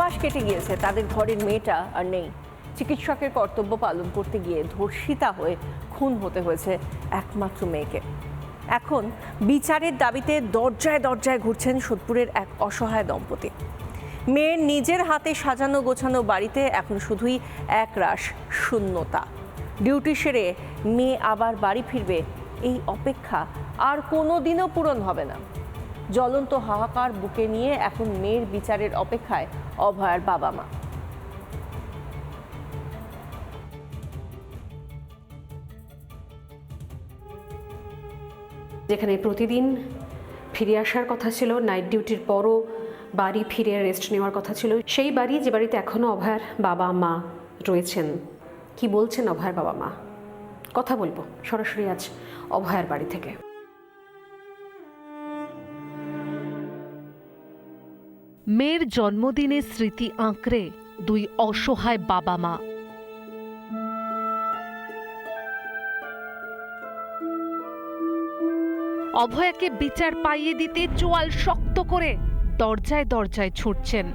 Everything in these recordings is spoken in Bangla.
মাস কেটে গিয়েছে, তাদের ঘরের মেয়েটা আর নেই। চিকিৎসকের কর্তব্য পালন করতে গিয়ে ধর্ষিতা হয়ে খুন হতে হয়েছে একমাত্র মেয়েকে। এখন বিচারের দাবিতে দরজায় দরজায় ঘুরছেন সোদপুরের এক অসহায় দম্পতি। মেয়ের নিজের হাতে সাজানো গোছানো বাড়িতে এখন শুধুই এক রাশ শূন্যতা। ডিউটি সেরে মেয়ে আবার বাড়ি ফিরবে, এই অপেক্ষা আর কোনো দিনও পূরণ হবে না। জ্বলন্ত হাহাকার বুকে নিয়ে এখন মেয়ের বিচারের অপেক্ষায় অভয়ার বাবা মা। যেখানে প্রতিদিন ফিরে আসার কথা ছিল নাইট ডিউটির পরও বাড়ি ফিরে রেস্ট নেওয়ার কথা ছিল। সেই বাড়ি, যে বাড়িতে এখনও অভয়ার বাবা মা রয়েছেন। কি বলছেন অভয়ার বাবা মা? কথা বলব সরাসরি আজ অভয়ার বাড়ি থেকে। মেয়ের জন্মদিনের স্মৃতি আঁকড়ে দুই অসহায় বাবা মা। অভয়াকে বিচার পাইয়ে দিতে চোয়াল শক্ত করে দরজায় দরজায় ছুটছেন।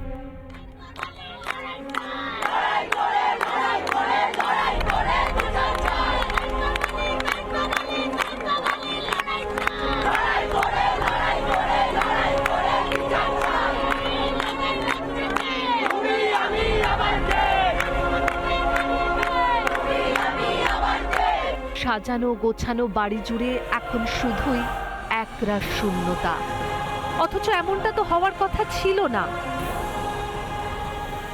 সাজানো গোছানো বাড়ি জুড়ে এখন শুধুই একরা শূন্যতা। অথচ এমনটা তো হওয়ার কথা ছিল না।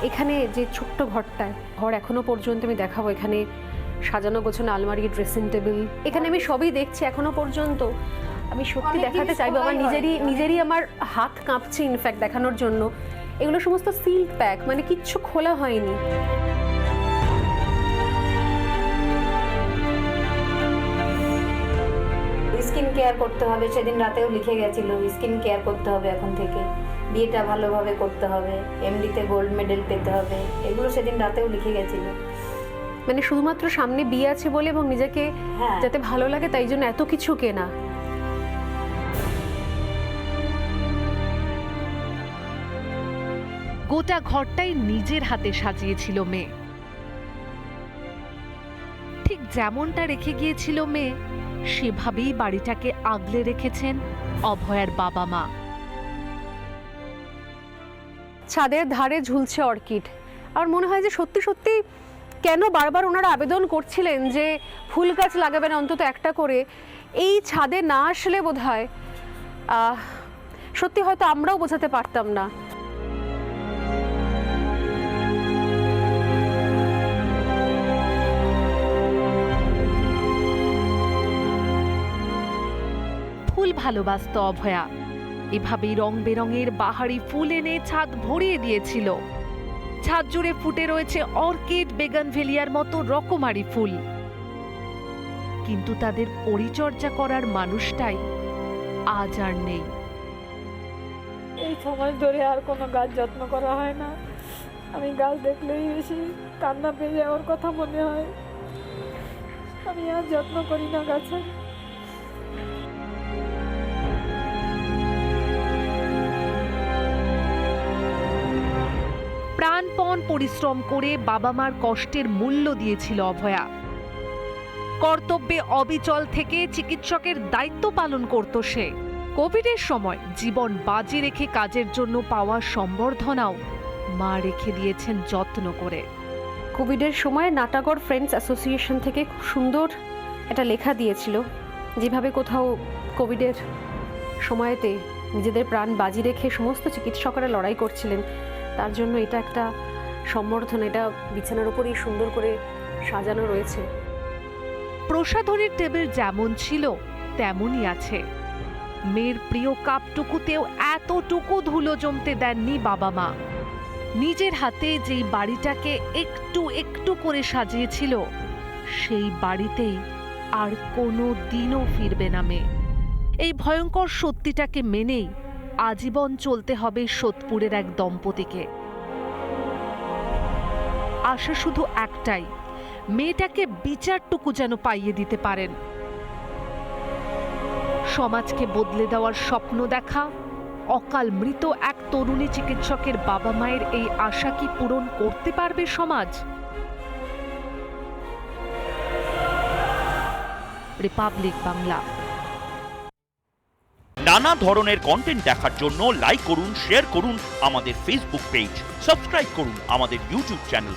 এখানে যে ছোট্ট ঘরটায় ঘর এখনও পর্যন্ত আমি দেখাবো। এখানে সাজানো গোছানো আলমারি ড্রেসিং টেবিল এখানে আমি সবই দেখছি এখনও পর্যন্ত। আমি সত্যি দেখাতে চাইব আমার নিজেরই নিজেরই আমার হাত কাঁপছে ইনফ্যাক্ট দেখানোর জন্য। এগুলো সমস্ত সিল্ক প্যাক মানে কিচ্ছু খোলা হয়নি। স্কিন কেয়ার করতে হবে সেদিন রাতেও লিখে গেছিল স্কিন কেয়ার করতে হবে এখন থেকে। বিয়েটা ভালোভাবে করতে হবে এমডিতে গোল্ড মেডেল পেতে হবে। এগুলো সেদিন রাতেও লিখে গেছিল। মানে শুধুমাত্র সামনে বিয়ে আছে বলে এবং নিজেকে হ্যাঁ। যাতে ভালো লাগে তাই জন্য এত কিছু কেনা। গোটা ঘরটাই নিজের হাতে সাজিয়েছিল মেয়ে। ঠিক যেমনটা রেখে গিয়েছিল মেয়ে সেভাবেই বাড়িটাকে আগলে রেখেছেন অভয়ার বাবা মা। ছাদের ধারে ঝুলছে অর্কিড। আর মনে হয় যে সত্যি সত্যি কেন বারবার ওনারা আবেদন করছিলেন যে ফুল গাছ লাগাবেন অন্তত একটা করে, এই ছাদে না আসলে বোধ হয় সত্যি হয়তো আমরাও বোঝাতে পারতাম না। ফুল ভালোবাসত অভয়া। এভাবেই রং বেরঙের বাহারি ফুল এনে ছাদ ভরিয়ে দিয়েছিল। ছাদ জুড়ে ফুটে রয়েছে অর্কিড বেগানভেলিয়ার মতো রকমারি ফুল। কিন্তু তাদের পরিচর্যা করার মানুষটাই আজ আর নেই। এই সময় ধরে আর কোনো গাছ যত্ন করা হয় না। আমি গাছ দেখলেই বেশি কান্না পেয়ে যাওয়ার কথা মনে হয়। আমি আর যত্ন করি না গাছের। পরিশ্রম করে বাবা মার কষ্টের মূল্য দিয়েছিল অভয়া। কর্তব্যে অবিচল থেকে চিকিৎসকের দায়িত্ব পালন করত সে। কোভিডের সময় জীবন বাজি রেখে কাজের জন্য পাওয়া সম্বর্ধনাও মা রেখে দিয়েছেন যত্ন করে। কোভিডের সময় নাটাগড় ফ্রেন্ডস অ্যাসোসিয়েশন থেকে খুব সুন্দর একটা লেখা দিয়েছিল, যেভাবে কোথাও কোভিডের সময়তে নিজেদের প্রাণ বাজি রেখে সমস্ত চিকিৎসকরা লড়াই করছিলেন, তার জন্য এটা একটা সম্বর্ধনা, এটা বিছানার উপরেই সুন্দর করে সাজানো রয়েছে। প্রসাধনীর টেবিল যেমন ছিল, তেমনই আছে। মেয়ের প্রিয় কাপটুকুতেও এতটুকু ধুলো জমতে দেননি বাবা মা। নিজের হাতে যেই বাড়িটাকে একটু একটু করে সাজিয়েছিল, সেই বাড়িতেই আর কোনো দিনও ফিরবে না মেয়ে। এই ভয়ঙ্কর সত্যিটাকে মেনেই আজীবন চলতে হবে সোদপুরের এক দম্পতিকে। আশা শুধু একটাই, মেয়েটাকে বিচারটুকু যেন পাইয়ে দিতে পারেন। সমাজকে বদলে দেওয়ার স্বপ্ন দেখা, অকাল মৃত এক তরুণী চিকিৎসকের বাবা মায়ের এই আশা কি পূরণ করতে পারবে সমাজ? রিপাবলিক বাংলা। নানা ধরনের কন্টেন্ট দেখার জন্য লাইক করুন শেয়ার করুন আমাদের ফেসবুক পেজ সাবস্ক্রাইব করুন আমাদের ইউটিউব চ্যানেল